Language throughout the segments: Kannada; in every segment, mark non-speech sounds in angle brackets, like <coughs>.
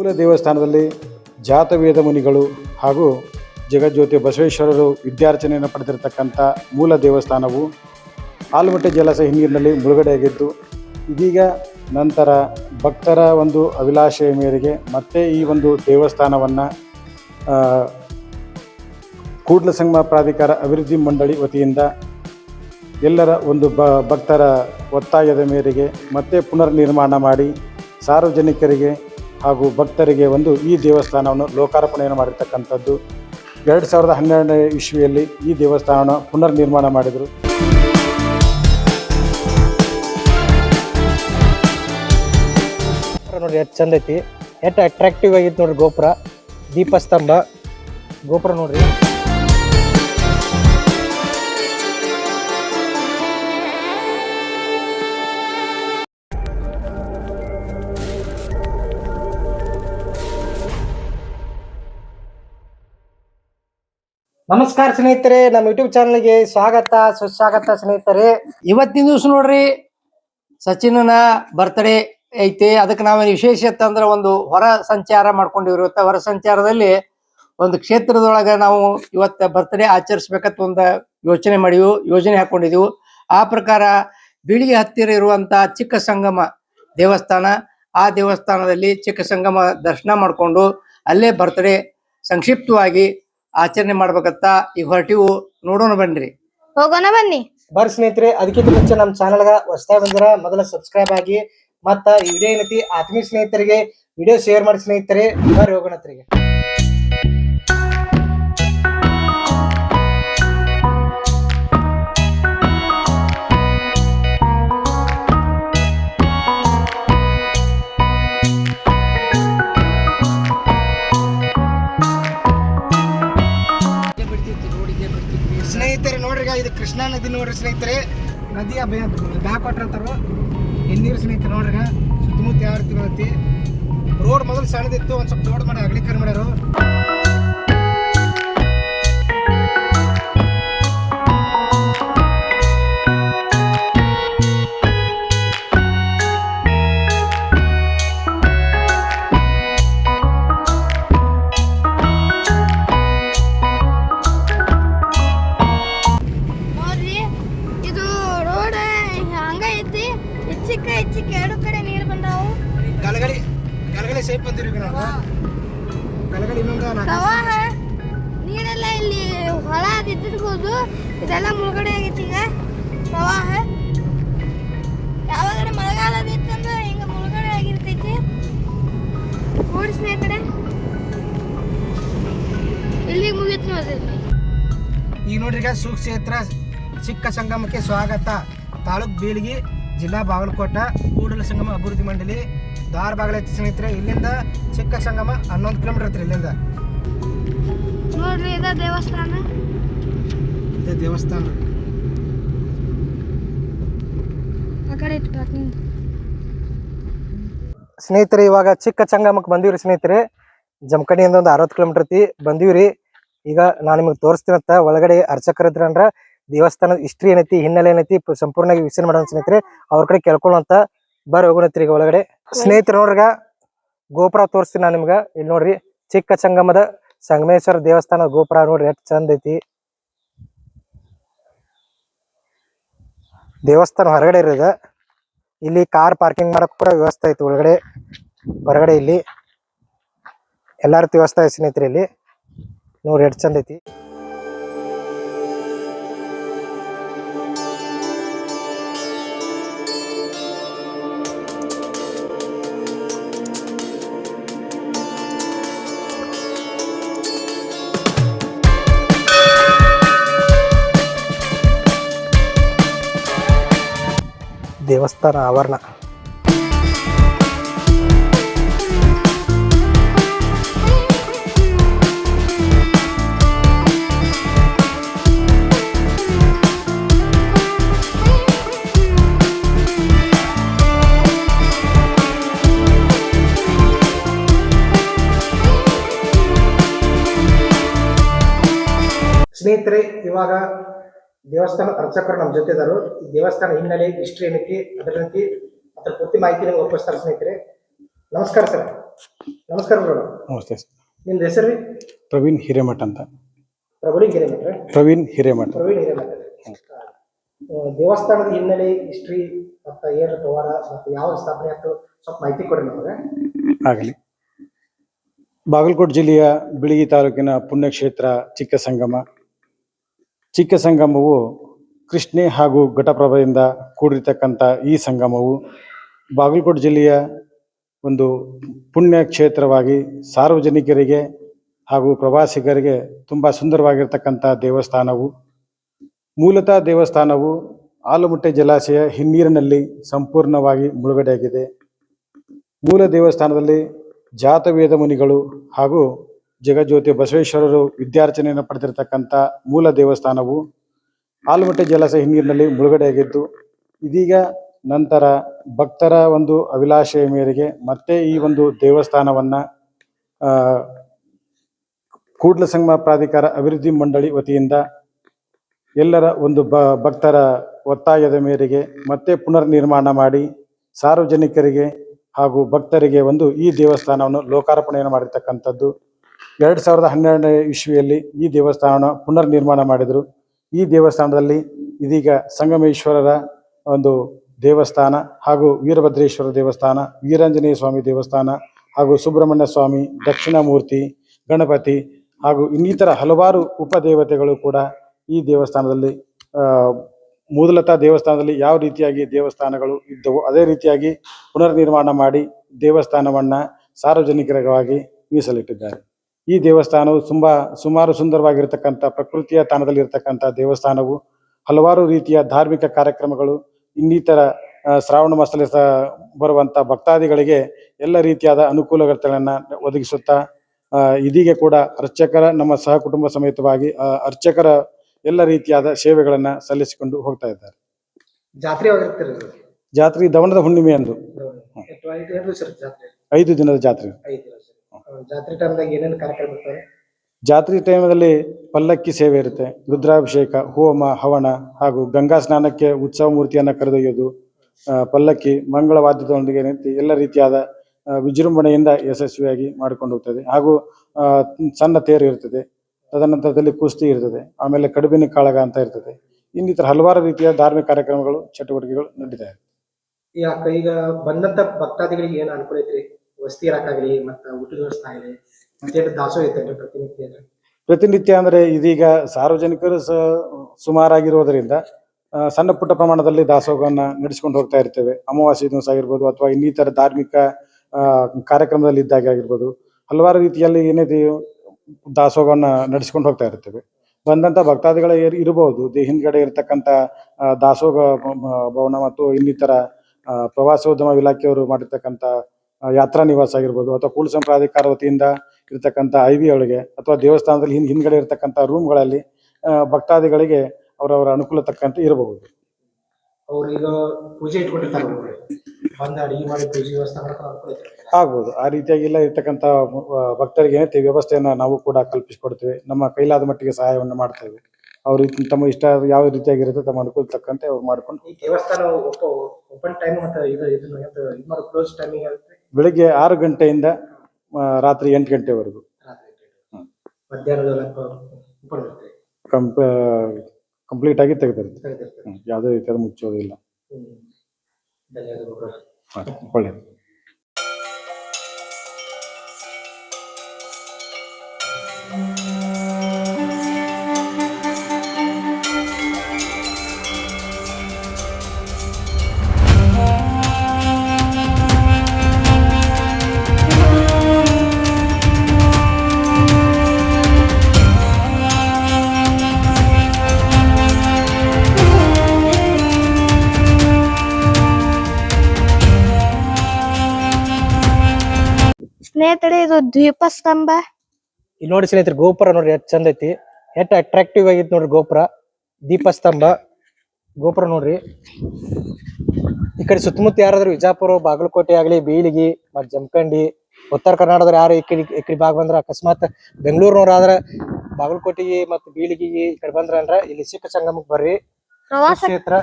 ಮೂಲ ದೇವಸ್ಥಾನದಲ್ಲಿ ಜಾತವೇದ ಮುನಿಗಳು ಹಾಗೂ ಜಗಜ್ಯೋತಿ ಬಸವೇಶ್ವರರು ವಿದ್ಯಾರ್ಚನೆಯನ್ನು ಪಡೆದಿರತಕ್ಕಂಥ ಮೂಲ ದೇವಸ್ಥಾನವು ಆಲಮಟ್ಟೆ ಜಲಾಶಯ ಹಿನ್ನೀರಿನಲ್ಲಿ ಮುಳುಗಡೆಯಾಗಿದ್ದು, ಇದೀಗ ನಂತರ ಭಕ್ತರ ಒಂದು ಅಭಿಲಾಷೆಯ ಮೇರೆಗೆ ಮತ್ತೆ ಈ ಒಂದು ದೇವಸ್ಥಾನವನ್ನು ಕೂಡಲ ಸಂಗಮ ಪ್ರಾಧಿಕಾರ ಅಭಿವೃದ್ಧಿ ಮಂಡಳಿ ವತಿಯಿಂದ ಎಲ್ಲರ ಒಂದು ಬ ಭಕ್ತರ ಒತ್ತಾಯದ ಮೇರೆಗೆ ಮತ್ತೆ ಪುನರ್ನಿರ್ಮಾಣ ಮಾಡಿ ಸಾರ್ವಜನಿಕರಿಗೆ ಹಾಗೂ ಭಕ್ತರಿಗೆ ಒಂದು ಈ ದೇವಸ್ಥಾನವನ್ನು ಲೋಕಾರ್ಪಣೆಯನ್ನು ಮಾಡಿರ್ತಕ್ಕಂಥದ್ದು. ಎರಡು ಸಾವಿರದ ಹನ್ನೆರಡನೇ ಇಸ್ವಿಯಲ್ಲಿ ಈ ದೇವಸ್ಥಾನವನ್ನು ಪುನರ್ನಿರ್ಮಾಣ ಮಾಡಿದರು. ನೋಡಿ ಎಷ್ಟು ಚಂದ ಐತಿ. ಎಷ್ಟು ಅಟ್ರಾಕ್ಟಿವ್ ಆಗಿತ್ತು ನೋಡ್ರಿ ಗೋಪುರ. ದೀಪಸ್ತಂಭ. ಗೋಪುರ ನೋಡ್ರಿ. ನಮಸ್ಕಾರ ಸ್ನೇಹಿತರೆ, ನಮ್ಮ ಯೂಟ್ಯೂಬ್ ಚಾನಲ್ಗೆ ಸ್ವಾಗತ, ಸುಸ್ವಾಗತ ಸ್ನೇಹಿತರೆ. ಇವತ್ತಿನ ದಿವಸ ನೋಡ್ರಿ, ಸಚಿನ್ನ ಬರ್ತ್ಡೇ ಐತಿ. ಅದಕ್ಕೆ ನಾವು ವಿಶೇಷ ಅಂದ್ರೆ ಒಂದು ಹೊರ ಸಂಚಾರ ಮಾಡ್ಕೊಂಡಿವ್ರಿ ಇವತ್ತು ಹೊರ ಸಂಚಾರದಲ್ಲಿ ಒಂದು ಕ್ಷೇತ್ರದೊಳಗ ನಾವು ಇವತ್ತ ಬರ್ತ್ಡೇ ಆಚರಿಸ್ಬೇಕಂತ ಒಂದು ಯೋಚನೆ ಮಾಡಿವು ಯೋಜನೆ ಹಾಕೊಂಡಿದೀವು. ಆ ಪ್ರಕಾರ ಬಿಳಿ ಹತ್ತಿರ ಇರುವಂತ ಚಿಕ್ಕ ಸಂಗಮ ದೇವಸ್ಥಾನ, ಆ ದೇವಸ್ಥಾನದಲ್ಲಿ ಚಿಕ್ಕ ಸಂಗಮ ದರ್ಶನ ಮಾಡ್ಕೊಂಡು ಅಲ್ಲೇ ಬರ್ತ್ಡೇ ಸಂಕ್ಷಿಪ್ತವಾಗಿ ಆಚರಣೆ ಮಾಡ್ಬೇಕತ್ತ ಈಗ ಹೊರಟಿವು. ನೋಡೋಣ ಬನ್ರಿ. ಹೋಗೋಣ ಬನ್ನಿ. ಬರ್ರಿ ಸ್ನೇಹಿತರೆ ಅದಕ್ಕಿಂತ ಮುಂಚೆ ನಮ್ಮ ಚಾನಲ್ಗ ಹೊಸದಾಗಿ ಬಂದ್ರ ಮೊದಲ ಸಬ್ಸ್ಕ್ರೈಬ್ ಆಗಿ ಮತ್ತ ಈ ವಿಡಿಯೋ ಏನೈತಿ ಆತ್ಮೀಯ ಸ್ನೇಹಿತರಿಗೆ ವಿಡಿಯೋ ಶೇರ್ ಮಾಡಿ ಸ್ನೇಹಿತರೆ ಬರ್ರಿ ಹೋಗೋಣತ್ರಿಗೆ ನದಿ ನೋಡ್ರಿ ಸ್ನೇಹಿತರೆ. ನದಿಯ ಬ್ಯಾಕ್ ವಾಟರ್ ಅಂತಾರ ಎನ್ನೀರು ಸ್ನೇಹಿತರೆ ನೋಡ್ರಿ ಸುತ್ತಮುತ್ತ ಯಾವ ರೀತಿ ಬರುತ್ತೆ ರೋಡ್ ಮೊದಲು ಸಣ್ಣದಿತ್ತು, ಒಂದು ಸ್ವಲ್ಪ ದೊಡ್ಡ ಮಾಡಿ ಅಗ್ಲಿಕರ್ ಮಾಡ್ಯಾರು ಸುಕ್ಷೇತ್ರ ಚಿಕ್ಕ ಸಂಗಮಕ್ಕೆ ಸ್ವಾಗತ. ತಾಲೂಕ್ ಬೀಳಿಗಿ ಜಿಲ್ಲಾ ಬಾಗಲಕೋಟ ಕೂಡಲ ಸಂಗಮ ಅಭಿವೃದ್ಧಿ ಮಂಡಳಿ ದಾರ ಬಾಗಲೈತಿ ಸ್ನೇಹಿತರೆ ಇಲ್ಲಿಂದ ಚಿಕ್ಕ ಸಂಗಮ ಹನ್ನೊಂದು ಕಿಲೋಮೀಟರ್ ಐತ್ರಿ ಇಲ್ಲಿಂದ. ನೋಡ್ರಿ ಇದ ದೇವಸ್ಥಾನ. ಇದೆ ದೇವಸ್ಥಾನ. ಸ್ನೇಹಿತರೆ ಇವಾಗ ಚಿಕ್ಕ ಸಂಗಮಕ್ಕೆ ಬಂದಿವ್ರಿ ಸ್ನೇಹಿತರೆ. ಜಮಖಂಡಿಯಿಂದ ಒಂದು ಅರವತ್ತು ಕಿಲೋಮೀಟರ್ ಐತಿ ಬಂದಿವ್ರಿ. ಈಗ ನಾನು ನಿಮಗೆ ತೋರಿಸ್ತೀನಂತ ಒಳಗಡೆ ಅರ್ಚಕರ ಇದ್ರ ಅಂದ್ರ ದೇವಸ್ಥಾನದ ಹಿಸ್ಟ್ರಿ ಏನೈತಿ ಹಿನ್ನೆಲೆ ಏನೈತಿ ಸಂಪೂರ್ಣವಾಗಿ ವಿಚಾರ ಮಾಡೋಣ ಸ್ನೇಹಿತರೆ ಅವ್ರ ಕಡೆ ಕೇಳ್ಕೊಳ್ಳೋಂತ ಬರ್ ಹೋಗೋಣತ್ರಿ ಈಗ ಒಳಗಡೆ. ಸ್ನೇಹಿತರು ನೋಡ್ರಿಗ ಗೋಪುರ ತೋರಿಸ್ತೀನಿ ನಾನು ನಿಮ್ಗ. ಇಲ್ಲಿ ನೋಡ್ರಿ ಚಿಕ್ಕ ಚಂಗಮದ ಸಂಗಮೇಶ್ವರ ದೇವಸ್ಥಾನ ಗೋಪುರ ನೋಡ್ರಿ ಎಷ್ಟು ಚಂದ ಐತಿ. ದೇವಸ್ಥಾನ ಹೊರಗಡೆ ಇರೋದ ಇಲ್ಲಿ ಕಾರ್ ಪಾರ್ಕಿಂಗ್ ಮಾಡಕ್ ಕೂಡ ವ್ಯವಸ್ಥೆ ಐತಿ ಒಳಗಡೆ ಹೊರಗಡೆ ಇಲ್ಲಿ. ಎಲ್ಲಾ ರೀತಿ ವ್ಯವಸ್ಥೆ ಐತಿ ಸ್ನೇಹಿತರೆ ಇಲ್ಲಿ. ನೋಡ್ರಿ ಎಷ್ಟು ಚಂದ ಐತಿ ದೇವಸ್ಥಾನ ಆವರಣ ಸ್ನೇಹಿತರೆ ಇವಾಗ ದೇವಸ್ಥಾನ ಅರ್ಚಕರು ನಮ್ಮ ಜೊತೆ ಇದಾರು ದೇವಸ್ಥಾನ ಹಿನ್ನೆಲೆ ಹಿಸ್ಟ್ರಿ ಏನಕ್ಕೆ ಅದರ ರೀತಿ ಅದ್ರ ಪೂರ್ತಿ ಮಾಹಿತಿ ನಿಮ್ಗೆ ಒಪ್ಪಿಸ್ತಾರೆ ಸ್ನೇಹಿತರೆ. ನಮಸ್ಕಾರ ಸರ್. ನಮಸ್ಕಾರ ಬ್ರೋ. ನಮಸ್ತೆ ಸರ್. ನಿಮ್ದು ಹೆಸರು ರೀ? ಪ್ರವೀಣ್ ಹಿರೇಮಠ ಅಂತ. ಪ್ರವೀಣ್ ಹಿರೇಮಠ ಪ್ರವೀಣ್ ಹಿರೇಮಠ. ಪ್ರವೀಣ್ ಹಿರೇಮಠ ದೇವಸ್ಥಾನದ ಹಿನ್ನೆಲೆ ಹಿಸ್ಟ್ರಿ ಮತ್ತು ಏನು ಪವಾಡ ಮತ್ತು ಯಾವ ಸ್ಥಾಪನೆ ಆಯ್ತು ಸ್ವಲ್ಪ ಮಾಹಿತಿ ಕೊಡಿ ನಮಗೆ. ಆಗಲಿ. ಬಾಗಲಕೋಟೆ ಜಿಲ್ಲೆಯ ಬಿಳಿಗಿ ತಾಲೂಕಿನ ಪುಣ್ಯಕ್ಷೇತ್ರ ಚಿಕ್ಕ ಸಂಗಮ. ಚಿಕ್ಕ ಸಂಗಮವು ಕೃಷ್ಣೆ ಹಾಗೂ ಘಟಪ್ರಭೆಯಿಂದ ಕೂಡಿರ್ತಕ್ಕಂಥ ಈ ಸಂಗಮವು ಬಾಗಲಕೋಟೆ ಜಿಲ್ಲೆಯ ಒಂದು ಪುಣ್ಯ ಕ್ಷೇತ್ರವಾಗಿ ಸಾರ್ವಜನಿಕರಿಗೆ ಹಾಗೂ ಪ್ರವಾಸಿಗರಿಗೆ ತುಂಬ ಸುಂದರವಾಗಿರ್ತಕ್ಕಂಥ ದೇವಸ್ಥಾನವು. ಮೂಲತಃ ದೇವಸ್ಥಾನವು ಆಲಮುಟ್ಟೆ ಜಲಾಶಯ ಹಿನ್ನೀರಿನಲ್ಲಿ ಸಂಪೂರ್ಣವಾಗಿ ಮುಳುಗಡೆಯಾಗಿದೆ. ಮೂಲ ದೇವಸ್ಥಾನದಲ್ಲಿ ಜಾತವೇದ ಮುನಿಗಳು ಹಾಗೂ ಜಗಜ್ಯೋತಿ ಬಸವೇಶ್ವರರು ವಿದ್ಯಾರ್ಚನೆಯನ್ನು ಪಡೆದಿರತಕ್ಕಂಥ ಮೂಲ ದೇವಸ್ಥಾನವು ಆಲಮಟ್ಟೆ ಜಲಾಶಯ ಹಿನ್ನೀರಿನಲ್ಲಿ ಮುಳುಗಡೆಯಾಗಿದ್ದು, ಇದೀಗ ನಂತರ ಭಕ್ತರ ಒಂದು ಅಭಿಲಾಷೆಯ ಮೇರೆಗೆ ಮತ್ತೆ ಈ ಒಂದು ದೇವಸ್ಥಾನವನ್ನು ಕೂಡ್ಲ ಸಂಗಮ ಪ್ರಾಧಿಕಾರ ಅಭಿವೃದ್ಧಿ ಮಂಡಳಿ ವತಿಯಿಂದ ಎಲ್ಲರ ಒಂದು ಬ ಭಕ್ತರ ಒತ್ತಾಯದ ಮೇರೆಗೆ ಮತ್ತೆ ಪುನರ್ ನಿರ್ಮಾಣ ಮಾಡಿ ಸಾರ್ವಜನಿಕರಿಗೆ ಹಾಗೂ ಭಕ್ತರಿಗೆ ಒಂದು ಈ ದೇವಸ್ಥಾನವನ್ನು ಲೋಕಾರ್ಪಣೆಯನ್ನು ಮಾಡಿರ್ತಕ್ಕಂಥದ್ದು. ಎರಡು ಸಾವಿರದ ಹನ್ನೆರಡನೇ ಇಸ್ವಿಯಲ್ಲಿ ಈ ದೇವಸ್ಥಾನ ಪುನರ್ ನಿರ್ಮಾಣ ಮಾಡಿದರು. ಈ ದೇವಸ್ಥಾನದಲ್ಲಿ ಇದೀಗ ಸಂಗಮೇಶ್ವರರ ಒಂದು ದೇವಸ್ಥಾನ ಹಾಗೂ ವೀರಭದ್ರೇಶ್ವರ ದೇವಸ್ಥಾನ, ವೀರಾಂಜನೇಯ ಸ್ವಾಮಿ ದೇವಸ್ಥಾನ ಹಾಗೂ ಸುಬ್ರಹ್ಮಣ್ಯ ಸ್ವಾಮಿ ದಕ್ಷಿಣಾಮೂರ್ತಿ, ಗಣಪತಿ ಹಾಗೂ ಇನ್ನಿತರ ಹಲವಾರು ಉಪದೇವತೆಗಳು ಕೂಡ ಈ ದೇವಸ್ಥಾನದಲ್ಲಿ ಮೂದಲತಾ ದೇವಸ್ಥಾನದಲ್ಲಿ ಯಾವ ರೀತಿಯಾಗಿ ದೇವಸ್ಥಾನಗಳು ಇದ್ದವು ಅದೇ ರೀತಿಯಾಗಿ ಪುನರ್ ನಿರ್ಮಾಣ ಮಾಡಿ ದೇವಸ್ಥಾನವನ್ನು ಸಾರ್ವಜನಿಕರವಾಗಿ ಮೀಸಲಿಟ್ಟಿದ್ದಾರೆ. ಈ ದೇವಸ್ಥಾನವು ತುಂಬಾ ಸುಮಾರು ಸುಂದರವಾಗಿರತಕ್ಕಂತ ಪ್ರಕೃತಿಯ ತಾಣದಲ್ಲಿ ಇರತಕ್ಕಂತ ದೇವಸ್ಥಾನವು. ಹಲವಾರು ರೀತಿಯ ಧಾರ್ಮಿಕ ಕಾರ್ಯಕ್ರಮಗಳು ಇನ್ನಿತರ ಶ್ರಾವಣ ಮಾಸದಲ್ಲಿ ಸಹ ಬರುವಂತ ಭಕ್ತಾದಿಗಳಿಗೆ ಎಲ್ಲ ರೀತಿಯಾದ ಅನುಕೂಲಗಳನ್ನ ಒದಗಿಸುತ್ತಾ ಇದೀಗ ಕೂಡ ಅರ್ಚಕರ ನಮ್ಮ ಸಹ ಕುಟುಂಬ ಸಮೇತವಾಗಿ ಅರ್ಚಕರ ಎಲ್ಲ ರೀತಿಯಾದ ಸೇವೆಗಳನ್ನ ಸಲ್ಲಿಸಿಕೊಂಡು ಹೋಗ್ತಾ ಇದ್ದಾರೆ. ಜಾತ್ರೆ ದವನದ? ಜಾತ್ರೆ ಹುಣ್ಣಿಮೆ ಅಂದು. ಐದು ದಿನದ ಜಾತ್ರೆ. ಜಾತ್ರೆ ಟೈಮ್ದಾಗ ಏನೇನು ಕಾರ್ಯಕ್ರಮ ಇರ್ತಾರೆ ಜಾತ್ರೆ ಟೈಮಲ್ಲಿ ಪಲ್ಲಕ್ಕಿ ಸೇವೆ ಇರುತ್ತೆ. ರುದ್ರಾಭಿಷೇಕ ಹೋಮ ಹವನ ಹಾಗೂ ಗಂಗಾ ಸ್ನಾನಕ್ಕೆ ಉತ್ಸವ ಮೂರ್ತಿಯನ್ನು ಕರೆದೊಯ್ಯೋದು ಆ, ಪಲ್ಲಕ್ಕಿ ಮಂಗಳ ವಾದ್ಯದೊಂದಿಗೆ ನಿಂತು ಎಲ್ಲ ರೀತಿಯಾದ ಆ, ವಿಜೃಂಭಣೆಯಿಂದ ಯಶಸ್ವಿಯಾಗಿ ಮಾಡಿಕೊಂಡು ಹೋಗ್ತದೆ. ಹಾಗೂ ಆ, ಸಣ್ಣ ತೇರು ಇರ್ತದೆ. ತದನಂತರದಲ್ಲಿ ಕುಸ್ತಿ ಇರ್ತದೆ. ಆಮೇಲೆ ಕಡುಬಿನ ಕಾಳಗ ಅಂತ ಇರ್ತದೆ. ಇನ್ನಿತರ ಹಲವಾರು ರೀತಿಯ ಧಾರ್ಮಿಕ ಕಾರ್ಯಕ್ರಮಗಳು ಚಟುವಟಿಕೆಗಳು ನಡೀತಾ ಇದೆ ಯಾಕ ಈಗ ಬಂದಂತ ಭಕ್ತಾದಿಗಳಿಗೆ ಏನು ಅನುಕೂಲ ಐತ್ರಿ? ವಸತಿ ಇರಕ್ಕಾಗ್ಲಿ ಮತ್ತ ಊಟದ ವ್ಯವಸ್ಥೆ ಆಗಲಿ ಮತ್ತೇನು ದಾಸೋಹ ಐತೇನ್ರಿ ಪ್ರತಿನಿತ್ಯ ಪ್ರತಿನಿತ್ಯ ಅಂದ್ರೆ ಇದೀಗ ಸಾರ್ವಜನಿಕರು ಸ ಸುಮಾರಾಗಿರೋದರಿಂದ ಸಣ್ಣ ಪುಟ್ಟ ಪ್ರಮಾಣದಲ್ಲಿ ದಾಸೋಹವನ್ನು ನಡೆಸಿಕೊಂಡು ಹೋಗ್ತಾ ಇರ್ತೇವೆ. ಅಮಾವಾಸ್ಯ ದಿವಸ ಆಗಿರ್ಬೋದು ಅಥವಾ ಇನ್ನಿತರ ಧಾರ್ಮಿಕ ಕಾರ್ಯಕ್ರಮದಲ್ಲಿ ಇದ್ದಾಗ ಆಗಿರ್ಬೋದು. ಹಲವಾರು ರೀತಿಯಲ್ಲಿ ಏನಿದೆ ದಾಸೋಹವನ್ನ ನಡೆಸಿಕೊಂಡು ಹೋಗ್ತಾ ಇರ್ತೇವೆ. ಬಂದಂತ ಭಕ್ತಾದಿಗಳ ಇರ್- ಇರಬಹುದು ದೇ- ಹಿಂದ್ಗಡೆ ಇರತಕ್ಕಂತ ದಾಸೋಹ ಭವನ ಮತ್ತು ಇನ್ನಿತರ ಆ, ಪ್ರವಾಸೋದ್ಯಮ ಇಲಾಖೆಯವರು ಮಾಡಿರ್ತಕ್ಕಂಥ ಆ, ಯಾತ್ರಾ ನಿವಾಸ ಆಗಿರ್ಬೋದು ಅಥವಾ ಕೂಡಲ ಪ್ರಾಧಿಕಾರ ವತಿಯಿಂದ ಇರತಕ್ಕಂಥ ಐ ವಿ ಒಳಗೆ ಅಥವಾ ದೇವಸ್ಥಾನದಲ್ಲಿ ಹಿಂದ್ ಹಿಂದ್ಗಡೆ ಇರತಕ್ಕಂಥ ರೂಮ್ಗಳಲ್ಲಿ ಭಕ್ತಾದಿಗಳಿಗೆ ಅವರವರ ಅನುಕೂಲ ತಕ್ಕಂತೆ ಇರಬಹುದು. ಅವ್ರು. ಈಗ ಪೂಜೆ ಇಟ್ಕೊಂಡಿರ್ತಾರ ಆಗ್ಬೋದು. ಆ ರೀತಿಯಾಗಿ ಎಲ್ಲ ಇರ್ತಕ್ಕಂಥ ಭಕ್ತರಿಗೆ ಏನೈತೆ ವ್ಯವಸ್ಥೆಯನ್ನ ನಾವು ಕೂಡ ಕಲ್ಪಿಸಿಕೊಡ್ತೇವೆ. ನಮ್ಮ ಕೈಲಾದ ಮಟ್ಟಿಗೆ ಸಹಾಯವನ್ನು ಮಾಡ್ತೇವೆ ಅವ್ರ ತಮ್ಮ ಇಷ್ಟ ಯಾವ ರೀತಿಯಾಗಿರುತ್ತೆ ತಮ್ಮ ಅನುಕೂಲ ತಕ್ಕಂತೆ ಅವ್ರು ಮಾಡ್ಕೊಂಡು ಈ ದೇವಸ್ಥಾನ ಓಪನ್ ಟೈಮ್ ಮತ್ತೆ ಇದು ಇದನ್ನ ಕ್ಲೋಸ್ ಟೈಮಿಂಗ್ ಬೆಳಿಗ್ಗೆ ಆರು ಗಂಟೆಯಿಂದ ಆ, ರಾತ್ರಿ ಎಂಟು ಗಂಟೆವರೆಗೂ. ಮಧ್ಯಾಹ್ನದ ಇರುತ್ತೆ ಕಂಪ ಕಂಪ್ಲೀಟ್ ಆಗಿ ತೆಗೆದಿರುತ್ತೆ. ಯಾವುದೇ ರೀತಿಯಾದ ಮುಚ್ಚೋದಿಲ್ಲ ಹ್ಮ್. ಧನ್ಯವಾದಗಳು. ಹಾ, ಒಳ್ಳೆಯದು ದ್ವೀಪ ಸ್ತಂಭ ಇಲ್ಲಿ ನೋಡಿ ಸ್ನೇಹಿತರೆ ಗೋಪುರ ನೋಡ್ರಿ ಎಷ್ಟು ಚಂದ ಐತಿ. ಎಷ್ಟು ಅಟ್ರಾಕ್ಟಿವ್ ಆಗೈತಿ ನೋಡ್ರಿ ಗೋಪುರ. ದೀಪಸ್ತಂಭ ಗೋಪುರ ನೋಡ್ರಿ. ಈ ಕಡೆ ಸುತ್ತಮುತ್ತ ಯಾರಾದ್ರೂ ವಿಜಾಪುರ ಬಾಗಲಕೋಟೆ ಆಗಲಿ ಬೀಳಿಗಿ ಮತ್ ಜಮಖಂಡಿ ಉತ್ತರ ಕರ್ನಾಟಕದ ಯಾರು ಈ ಕಡೆ ಈ ಕಡೆ ಭಾಗ ಬಂದ್ರ ಅಕಸ್ಮಾತ್ ಬೆಂಗಳೂರಿನವ್ರ ಆದ್ರ ಬಾಗಲಕೋಟೆಗೆ ಮತ್ ಬೀಳಿಗಿಗೆ ಈ ಕಡೆ ಬಂದ್ರ ಅಂದ್ರ ಇಲ್ಲಿ ಸಿಖ್ ಸಂಗಮಕ್ಕೆ ಬರ್ರಿ. ಕ್ಷೇತ್ರ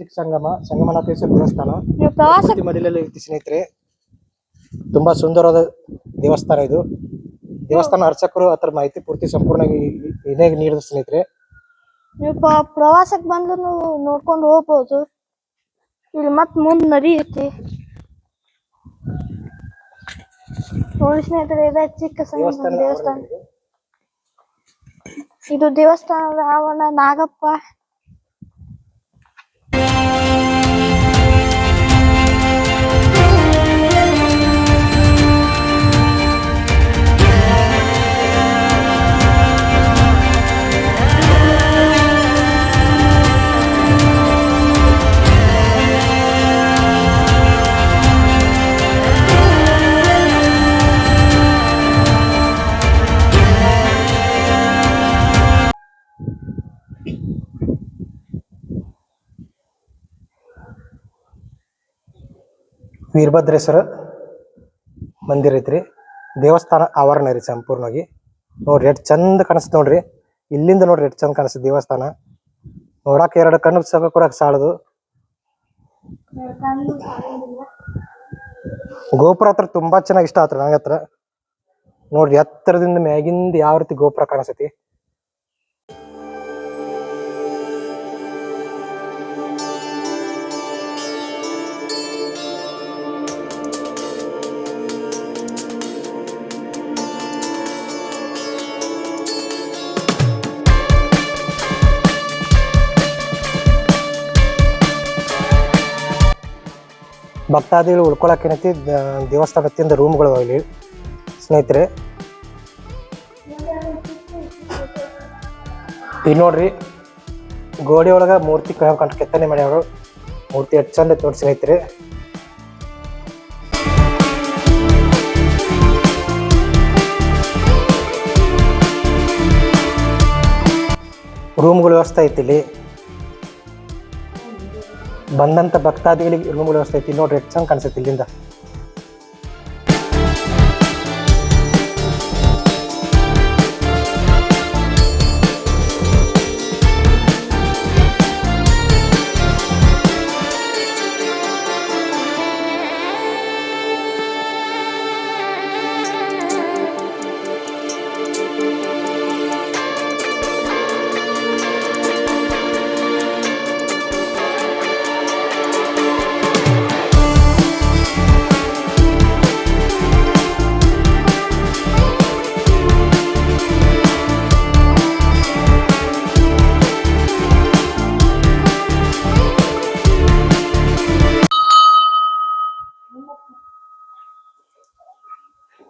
ಸಿಖ್ ಸಂಗಮ ಸಂಗಮನಾಥೇಶ್ವರ ದೇವಸ್ಥಾನ. ಪ್ರವಾಸ ಮಡಿಲಲ್ಲಿ ಐತಿ ಸ್ನೇಹಿತರೆ. ತುಂಬಾ ಸುಂದರವಾದ ದೇವಸ್ಥಾನ ಇದು. ದೇವಸ್ಥಾನ ಅರ್ಚಕರು ಅದ್ರ ಮಾಹಿತಿ ಪೂರ್ತಿ ಸಂಪೂರ್ಣವಾಗಿ ಏನೇ ನೀಡಿದ ಸ್ನೇಹಿತರೆ. ನೀವು ಪ್ರವಾಸಕ್ಕೆ ಬಂದ್ರು ನೋಡ್ಕೊಂಡು ಹೋಗ್ಬೋದು. ಇಲ್ಲಿ ಮತ್ ಮುಂದ್ ನದಿ ಐತಿ. ನೋಡಿ ಸ್ನೇಹಿತರೆ ಇದೆ ಚಿಕ್ಕ ದೇವಸ್ಥಾನ ಇದು ದೇವಸ್ಥಾನದ ಆವರಣ ನಾಗಪ್ಪ. ವೀರಭದ್ರೇಶ್ವರ ಮಂದಿರ ಐತ್ರಿ. ದೇವಸ್ಥಾನ ಆವರಣ ರೀ ಸಂಪೂರ್ಣವಾಗಿ. ನೋಡ್ರಿ, ಎಷ್ಟು ಚಂದ ಕಾಣಿಸ್ತದೆ ನೋಡ್ರಿ. ಇಲ್ಲಿಂದ ನೋಡ್ರಿ ಎಷ್ಟು ಚಂದ ಕಾಣಿಸ್ತದೆ ದೇವಸ್ಥಾನ. ನೋಡಕ್ಕೆ ಎರಡು ಕಣ್ಣು ಸಹ ಕೂಡ ಸಾಲದು. ಗೋಪುರ ಹತ್ರ ತುಂಬಾ ಚೆನ್ನಾಗಿ ಇಷ್ಟ ಆತ್ರಿ ನಂಗೆ ಹತ್ರ. ನೋಡ್ರಿ ಎತ್ತರದಿಂದ ಮ್ಯಾಗಿಂದ ಯಾವ ರೀತಿ ಗೋಪುರ ಕಾಣಿಸ್ತೈತಿ. ಭಕ್ತಾದಿಗಳು ಉಳ್ಕೊಳ್ಳೋಕೆ ಏನೈತಿ? ದೇವಸ್ಥಾನ ರೂಮ್ಗಳು ಆಗಲಿ ಸ್ನೇಹಿತರೆ. ಈಗ ನೋಡ್ರಿ, ಗೋಡೆ ಒಳಗೆ ಮೂರ್ತಿ ಕಂಡು ಕೆತ್ತನೆ ಮಾಡ್ಯಾವ್ರು. ಮೂರ್ತಿ ಎಷ್ಟು ಚಂದ ನೋಡಿ ಸ್ನೇಹಿತರೆ. ರೂಮ್ಗಳ ವ್ಯವಸ್ಥೆ ಐತಿ ಇಲ್ಲಿ. ಬಂದಂತ ಭಕ್ತಾದಿಗಳಿಗೆ ರೂಮ್ಗಳ ವ್ಯವಸ್ಥೆ ಐತಿ ನೋಡ್ರಿ ಎಷ್ಟು ಚಂದ ಕಾಣಿಸ್ತೈತಿ ಇಲ್ಲಿಂದ.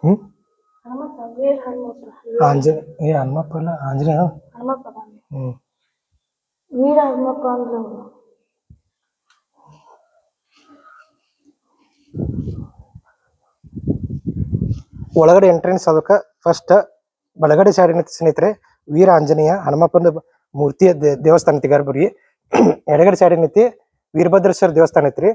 ಹ್ಮ್? ಆಂಜನೇಯ ಏ ಹನುಮಪ್ಪ ಅಲ್ಲ? ಆಂಜನೇಯ? ಹ್ಮ್. ವೀರ ಹನುಮಪ್ಪ ಅಂದ್ರೆ ಒಳಗಡೆ ಎಂಟ್ರೆನ್ಸ್ ಅದಕ್ಕ ಫಸ್ಟ್ ಬಲಗಡೆ ಸೈಡ್ ಸ್ನೇಹಿತರೆ ವೀರ ಆಂಜನೇಯ ಹನುಮಪ್ಪನ ಮೂರ್ತಿಯ ದೇವಸ್ಥಾನ ಐತಿ ಗರ್ಭಗುಡಿ ಎಡಗಡೆ ಸೈಡ್ ಐತಿ ವೀರಭದ್ರೇಶ್ವರ ದೇವಸ್ಥಾನ ಐತ್ರಿ.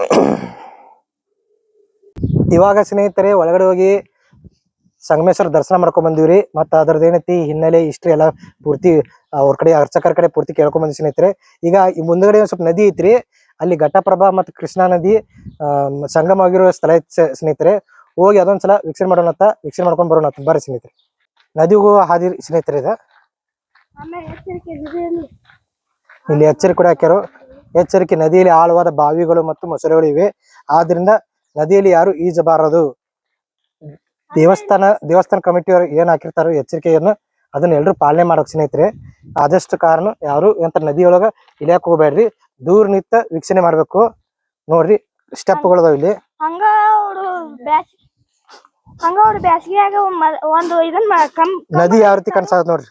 <coughs> ಇವಾಗ ಸ್ನೇಹಿತರೆ ಒಳಗಡೆ ಹೋಗಿ ಸಂಗಮೇಶ್ವರ ದರ್ಶನ ಮಾಡ್ಕೊಂಡ್ ಬಂದಿವ್ರಿ. ಮತ್ತ ಅದ್ರದ್ದು ಏನೈತಿ ಹಿನ್ನೆಲೆ ಇಷ್ಟ್ರಿ ಎಲ್ಲ ಪೂರ್ತಿ ಅವ್ರ ಕಡೆ ಅರ್ಚಕರ ಕಡೆ ಪೂರ್ತಿ ಕೇಳ್ಕೊಂಡ್ ಬಂದಿ ಸ್ನೇಹಿತರೆ. ಈಗ ಈ ಮುಂದಗಡೆ ಒಂದು ಸ್ವಲ್ಪ ನದಿ ಐತ್ರಿ. ಅಲ್ಲಿ ಘಟಪ್ರಭಾ ಮತ್ತು ಕೃಷ್ಣಾ ನದಿ ಸಂಗಮವಾಗಿರುವ ಸಂಗಮ ಆಗಿರೋ ಸ್ಥಳ ಸ್ನೇಹಿತರೆ. ಹೋಗಿ ಅದೊಂದ್ಸಲ ವೀಕ್ಷಣೆ ಮಾಡೋಣತ್ತ ವೀಕ್ಷಣೆ ಮಾಡ್ಕೊಂಡ್ ಬರೋಣ ಬರ್ರಿ ಸ್ನೇಹಿತರೆ. ನದಿಗೂ ಹಾದಿ ಸ್ನೇಹಿತರೆ ಇದು. ಇಲ್ಲಿ ಎಚ್ಚರಿಕೆ ಕೂಡ ಹಾಕ್ಯಾರು. ಎಚ್ಚರಿಕೆ ನದಿಯಲ್ಲಿ ಆಳವಾದ ಬಾವಿಗಳು ಮತ್ತು ಮೊಸಳೆಗಳು ಇವೆ. ಆದ್ರಿಂದ ನದಿಯಲ್ಲಿ ಯಾರು ಈಜಬಾರದು. ದೇವಸ್ಥಾನ ದೇವಸ್ಥಾನ ಕಮಿಟಿಯವರು ಏನ್ ಹಾಕಿರ್ತಾರೋ ಎಚ್ಚರಿಕೆಯನ್ನು ಅದನ್ನ ಎಲ್ರು ಪಾಲನೆ ಮಾಡೋಕ್ ಸ್ನೇಹಿತರೆ ಆದಷ್ಟು ಕಾರಣ ಯಾರು ಎಂತ ನದಿಯೊಳಗ ಇಳಿಯಾಕ ಹೋಗ್ಬೇಡ್ರಿ. ದೂರ ನಿಂತ ವೀಕ್ಷಣೆ ಮಾಡ್ಬೇಕು. ನೋಡ್ರಿ ಸ್ಟೆಪ್ಗಳು ಇಲ್ಲಿ. ಹಂಗ ಅವ್ರು ಬ್ಯಾಸ್ ಹಂಗ ಅವ್ರು ಬ್ಯಾಸಿಗ್ಯಾಗ ಒಂದು ಇದನ್ ಮಾ- ಕಂ ನದಿ ಯಾವ ರೀತಿ ಕಾಣಿಸ್ತದ ನೋಡ್ರಿ.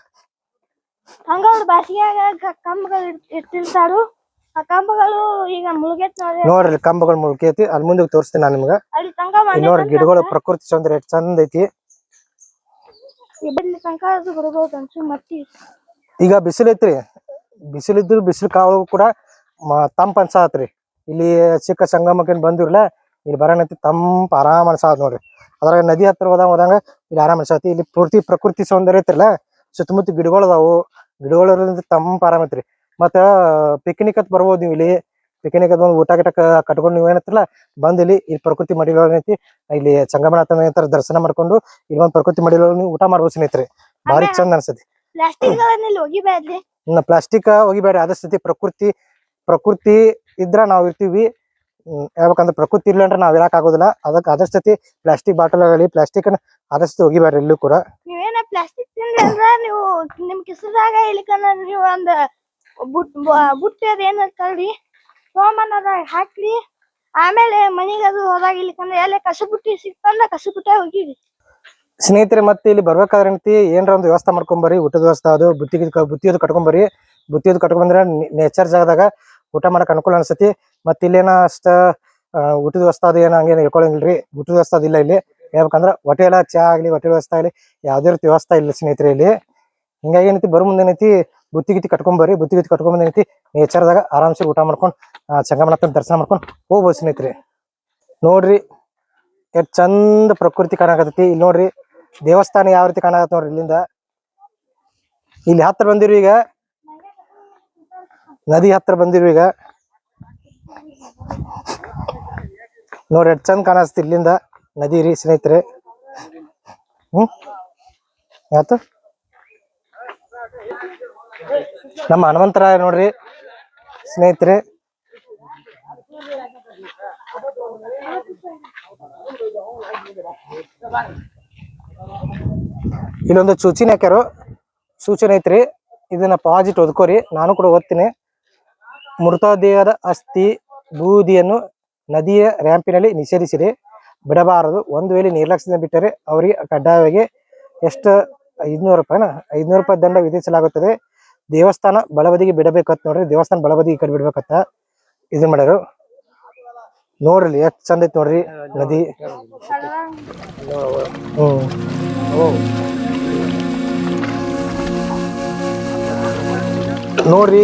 ಹಂಗ ಅವ್ರು ಬ್ಯಾಸಿಗ್ಯಾಗ ಕಂಬಗಳು ಇಟ್ಟಿರ್ತಾರು. ಆ ಕಂಬಗಳು ಈಗ ಮುಳುಗೈತ್ ನೋಡ್ರಿ. ನೋಡ್ರಿ ಇಲ್ಲಿ ಕಂಬಗಳು ಮುಳ್ಕೈತಿ ಅಲ್ಲಿ ಮುಂದೆ ತೋರಿಸ್ತೀನಿ ನಾನು ನಿಮ್ಗ. ಅಲ್ಲಿ ಇಲ್ಲಿ ನೋಡ್ರಿ ಗಿಡಗಳು ಪ್ರಕೃತಿ ಸೌಂದರ್ಯ ಎಷ್ಟ್ ಚಂದ ಐತಿ. ಇಲ್ಲಿ ತನಕ ಅದು ಬರ್ಬೋದು ಅನ್ಸು ಮತ್ತಿ. ಈಗ ಬಿಸಿಲು ಐತ್ರಿ. ಬಿಸಿಲಿದ್ರು ಬಿಸಿಲು ಕಾವು ಕೂಡ ತಂಪ ಅನ್ಸಾತ್ರಿ. ಇಲ್ಲಿ ಚಿಕ್ಕ ಸಂಗಮಕ್ಕೆ ಬಂದಿರಲ್ಲ ಇಲ್ಲಿ ಬರೋಣತಿ ತಂಪ ಆರಾಮ್ ಅನ್ಸಾತ್ ನೋಡ್ರಿ. ಅದ್ರಾಗ ನದಿ ಹತ್ರ ಹೋದಾಗ ಹೋದಂಗ ಇಲ್ಲಿ ಆರಾಮ್ ಅನ್ಸಾತಿ ಇಲ್ಲಿ ಪೂರ್ತಿ ಪ್ರಕೃತಿ ಸೌಂದರ್ಯ ಐತ್ರಲ್ಲ ಸುತ್ತಮುತ್ತ ಗಿಡಗಳು ಅದಾವು. ಗಿಡಗಳಿರೋದ್ರಿಂದ ತಂಪ ಆರಾಮ್ ಐತ್ರಿ. ಮತ್ತ ಪಿಕ್ನಿಕ್ ಅಂತ ಬರ್ಬೋದು ನೀವು ಇಲ್ಲಿ. ಪಿಕ್ನಿಕ್ ಅದು ಊಟ ಗಿಟ ಕಟ್ಕೊಂಡು ನೀವು ಏನತ್ತಲ್ಲ ಬಂದ್ ಇಲ್ಲಿ ಈ ಪ್ರಕೃತಿ ಮಡಿಲೊಳಗೆ ಐತಿ ಇಲ್ಲಿ ನಂತರ ದರ್ಶನ ಮಾಡ್ಕೊಂಡು ಇಲ್ಲಿ ಒಂದು ಪ್ರಕೃತಿ ಮಡಿಲೊಳಗೆ ನೀವು ಊಟ ಮಾಡ್ಬೋದು ಸ್ನೇಹಿತರೆ. ಭಾರಿ ಚಂದ ಅನ್ಸತಿ ಇನ್ನು ಪ್ಲಾಸ್ಟಿಕ್ ಒಗಿಬೇಡ ಆದಷ್ಟು ಪ್ರಕೃತಿ ಪ್ರಕೃತಿ ಇದ್ರ ನಾವ್ ಇರ್ತೀವಿ. ಯಾಕಂದ್ರೆ ಹೇಳ್ಬೇಕಂದ್ರೆ ಪ್ರಕೃತಿ ಇಲ್ಲ ಅಂದ್ರೆ ನಾವ್ ಇರಾಕ್ ಆಗೋದಿಲ್ಲ. ಅದಕ್ಕೆ ಆದಷ್ಟು ಪ್ಲಾಸ್ಟಿಕ್ ಬಾಟಲ್ ಆಗಲಿ ಪ್ಲಾಸ್ಟಿಕ್ ಆದಷ್ಟು ಒಗಿಬೇಡ್ರಿ ಇಲ್ಲೂ ಕೂಡ. ನೀವೇನ ಪ್ಲಾಸ್ಟಿಕ್ ತಿಂದ್ರಿ ನೀವು ನಿಮ್ ಕಿಸದಾಗ ಇಲ್ಲಿಕಂದ್ರ ನೀವು ಒಂದ್ ಬುಟ್ ಬುಟ್ಟಿ ಅದು ಏನ್ ತಳ್ಳಿ ಸೋಮನ್ ಅದಾಗ ಹಾಕ್ರಿ ಆಮೇಲೆ ಮನಿಗ್ ಅದು ಹೋದಾಗ ಇಲ್ಲಿಕಂದ್ರ ಎಲ್ಲ ಕಸ ಬುಟ್ಟಿ ಸಿಕ್ತಂದ್ರ ಕಸ ಬುಟ್ಟಿ ಹೋಗಿವಿ ಸ್ನೇಹಿತರೆ, ಮತ್ತೆ ಇಲ್ಲಿ ಬರ್ಬೇಕಾದ್ರೆ ಏನೈತಿ, ಏನ್ರ ಒಂದು ವ್ಯವಸ್ಥೆ ಮಾಡ್ಕೊಂಬರಿ, ಊಟದ ವ್ಯವಸ್ಥೆ ಅದು, ಬುತ್ತಿ ಬುತ್ತಿಯದು ಕಟ್ಕೊಂಬರಿ. ಬುತ್ತಿಯದು ಕಟ್ಕೊಂಬಂದ್ರೆ ನೇಚರ್ ಜಾಗದಾಗ ಊಟ ಮಾಡಕ್ ಅನುಕೂಲ ಅನ್ಸತಿ. ಮತ್ತೆ ಇಲ್ಲೇನ ಅಷ್ಟ ಊಟದ ವ್ಯವಸ್ಥೆ ಅದು ಏನ ಹಂಗೇನು ಹೇಳ್ಕೊಳಂಗಿಲ್ರಿ. ಊಟದ ವ್ಯವಸ್ಥೆ ಅದಿಲ್ಲ ಇಲ್ಲಿ ಹೇಳ್ಬೇಕಂದ್ರ ಹೋಟೆಲ ಚಾ ಆಗ್ಲಿ ಹೋಟೆಲ್ ವ್ಯವಸ್ಥೆ ಆಗ್ಲಿ, ಯಾವ್ದೇ ರೀತಿ ವ್ಯವಸ್ಥೆ ಇಲ್ಲ ಸ್ನೇಹಿತರೆ ಇಲ್ಲಿ. ಹಿಂಗಾಗಿ ಏನೈತಿ, ಬರೋ ಮುಂದೆ ಏನೈತಿ ಬುತ್ತಿ ಗಿತ್ತಿ ಕಟ್ಕೊಂಬರ್ರಿ ಬುತ್ತಿ ಗಿತ್ತಿ ಕಟ್ಕೊಂಬಂದ್ ಏನೈತಿ ನೇಚರ್ದಾಗ ಆರಾಮ್ಸೆ ಊಟ ಮಾಡ್ಕೊಂಡು ಚಂಗಮನಾಥನ ದರ್ಶನ ಮಾಡ್ಕೊಂಡು ಹೋಗ್ಬೋದು ಸ್ನೇಹಿತರೆ. ನೋಡ್ರಿ, ಎಷ್ಟ್ ಚಂದ ಪ್ರಕೃತಿ ಕಾಣಕತ್ತೈತಿ. ಇಲ್ಲಿ ನೋಡ್ರಿ, ದೇವಸ್ಥಾನ ಯಾವ ರೀತಿ ಕಾಣಕತ್ತ ನೋಡ್ರಿ ಇಲ್ಲಿಂದ. ಇಲ್ಲಿ ಹತ್ರ ಬಂದಿರು ಈಗ, ನದಿ ಹತ್ರ ಬಂದಿರು ಈಗ. ನೋಡ್ರಿ, ಎಷ್ಟು ಚಂದ ಕಾಣಿಸ್ತಿ ಇಲ್ಲಿಂದ ನದಿ ರೀ ಸ್ನೇಹಿತರೆ. ಹ್ಮ್? ಯಾತು? ನಮ್ಮ ಹನುಮಂತರಾಯ ನೋಡ್ರಿ, ಸ್ನೇಹಿತರೆ. ಇಲ್ಲೊಂದು ಸೂಚನೆ ಹಾಕ್ಯಾರು. ಸೂಚನೆ ಐತ್ರಿ, ಇದನ್ನ ಪಾಸಿಟ್ ಓದ್ಕೋರಿ, ನಾನು ಕೂಡ ಓದ್ತೀನಿ. ಮೃತದೇಹದ ಅಸ್ಥಿ, ಬೂದಿಯನ್ನು ನದಿಯ ರ್ಯಾಂಪಿನಲ್ಲಿ ನಿಷೇಧಿಸಿರಿ. ಬಿಡಬಾರದು, ಒಂದು ವೇಳೆ ನಿರ್ಲಕ್ಷ್ಯದಿಂದ ಬಿಟ್ಟರೆ ಅವರಿಗೆ ಕಡ್ಡಾಯವಾಗಿ ಎಷ್ಟು, ಐದ್ನೂರು ರೂಪಾಯಿನ, ಐದ್ನೂರು ರೂಪಾಯಿ ದಂಡ ವಿಧಿಸಲಾಗುತ್ತದೆ. ದೇವಸ್ಥಾನ ಬಲಬದಿಗೆ ಬಿಡಬೇಕತ್ತ ನೋಡ್ರಿ. ದೇವಸ್ಥಾನ ಬಲಬದಿಗೆ ಈ ಕಡೆ ಬಿಡ್ಬೇಕತ್ತ ಇದು ಮಾಡ್ಯಾರು. ನೋಡ್ರಿ ಎಷ್ಟ್ ಚಂದ ಐತಿ ನೋಡ್ರಿ ನದಿ. ನೋಡ್ರಿ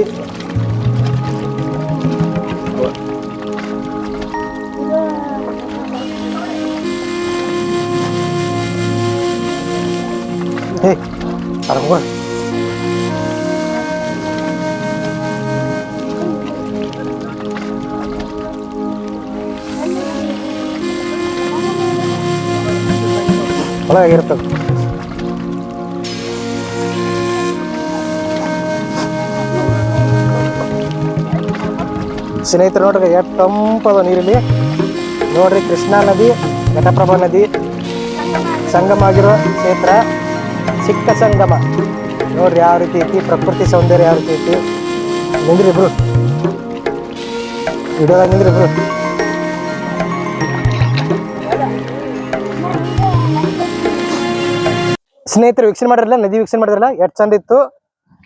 ಒಳಗಾಗಿರ್ತದ ಸ್ನೇಹಿತರು ನೋಡ್ರಿ, ಎಷ್ಟು ತಂಪದ ನೀರಿಲ್ಲಿ. ನೋಡ್ರಿ, ಕೃಷ್ಣಾ ನದಿ, ಘಟಪ್ರಭಾ ನದಿ, ಸಂಗಮ ಆಗಿರೋ ಕ್ಷೇತ್ರ ಸಿಕ್ಕ ಸಂಗಮ. ನೋಡ್ರಿ, ಯಾವ ರೀತಿ ಐತಿ, ಪ್ರಕೃತಿ ಸೌಂದರ್ಯ ಯಾವ ರೀತಿ ಐತಿ. ನಿಂದ್ರಿ ಇಬ್ರು ವಿಡಿಯೋದಾಗ ನಿಂದ್ರಿ ಇಬ್ರು ಸ್ನೇಹಿತರು ವೀಕ್ಷಣೆ ಮಾಡಿರಲ್ಲ ನದಿ ವೀಕ್ಷಣೆ ಮಾಡಿದ್ರಲ್ಲ, ಎಷ್ಟು ಚಂದ ಇತ್ತು.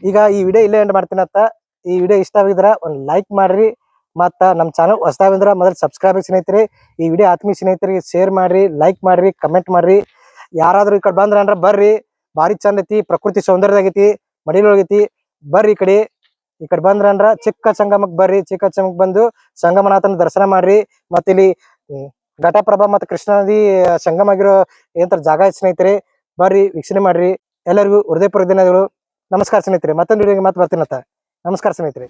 ಈಗ ಈ ವಿಡಿಯೋ ಇಲ್ಲೇ ಎಂಡ್ ಅಂತ ಈ ವಿಡಿಯೋ ಇಷ್ಟ ಆಗಿದ್ರೆ ಒಂದು ಲೈಕ್ ಮಾಡ್ರಿ, ಮತ್ತ ನಮ್ಮ ಚಾನಲ್ ಹೊಸದಾಗಿದ್ರ ಮೊದಲು ಸಬ್ಸ್ಕ್ರೈಬ್ ಸ್ನೇಹಿತರೆ, ಈ ವಿಡಿಯೋ ಆತ್ಮೀಯ ಸ್ನೇಹಿತರಿಗೆ ಶೇರ್ ಮಾಡ್ರಿ ಲೈಕ್ ಮಾಡ್ರಿ ಕಮೆಂಟ್ ಮಾಡ್ರಿ. ಯಾರಾದರೂ ಈ ಕಡೆ ಬಂದ್ರ ಅಂದ್ರೆ ಬರ್ರಿ. ಭಾರಿ ಚಂದ ಐತಿ, ಪ್ರಕೃತಿ ಸೌಂದರ್ಯದಾಗೈತಿ ಮಡಿಲೊಳಗೈತಿ ಬರ್ರಿ ಈ ಕಡೆ. ಈ ಕಡೆ ಬಂದ್ರ ಅಂದ್ರ ಚಿಕ್ಕ ಸಂಗಮಕ್ ಬರ್ರಿ, ಚಿಕ್ಕ ಸಂಗಮಕ್ ಬಂದು ಸಂಗಮನಾಥನ ದರ್ಶನ ಮಾಡ್ರಿ. ಮತ್ತ ಇಲ್ಲಿ ಘಟಪ್ರಭಾ ಮತ್ತು ಕೃಷ್ಣ ನದಿ ಸಂಗಮ ಆಗಿರೋ ಏನಂತಾರೆ ಜಾಗ ಸ್ನೇಹಿತರೆ. ಬರ್ರಿ ವೀಕ್ಷಣೆ ಮಾಡ್ರಿ. ಎಲ್ಲರಿಗೂ ಹೃದಯಪೂರ್ವಕ ಧನ್ಯವಾದಗಳು. ನಮಸ್ಕಾರ ಸ್ನೇಹಿತರೆ ಮತ್ತೊಂದು ವಿಡಿಯೋಗೆ ಮತ್ತೆ ಬರ್ತೀನಂತ ನಮಸ್ಕಾರ ಸ್ನೇಹಿತರೆ.